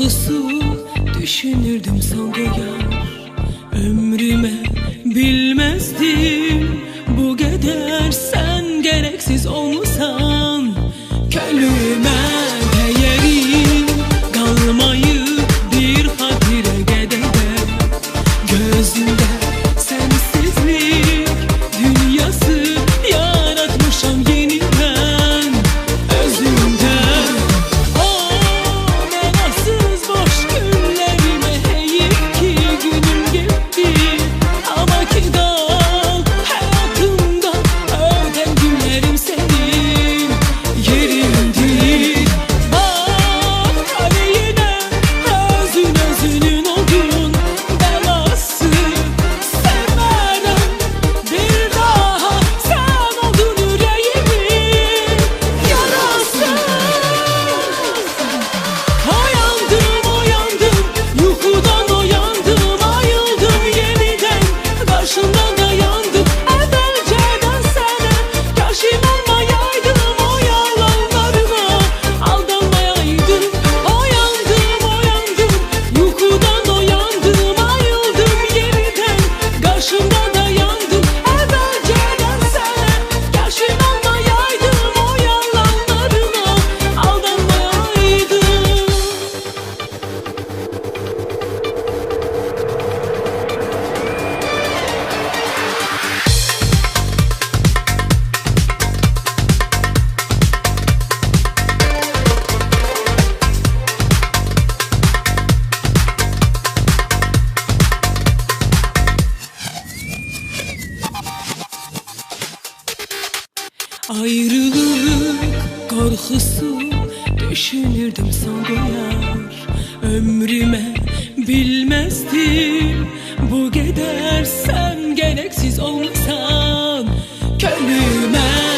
susup düşünürdüm son goyar Ömrüme bilmezdim bu geder. Sen gereksiz olmuşsan Ayrılık korkusu düşünürdüm son doyar Ömrüme bilmezdim bu gedersen gereksiz olmasan. Könlüme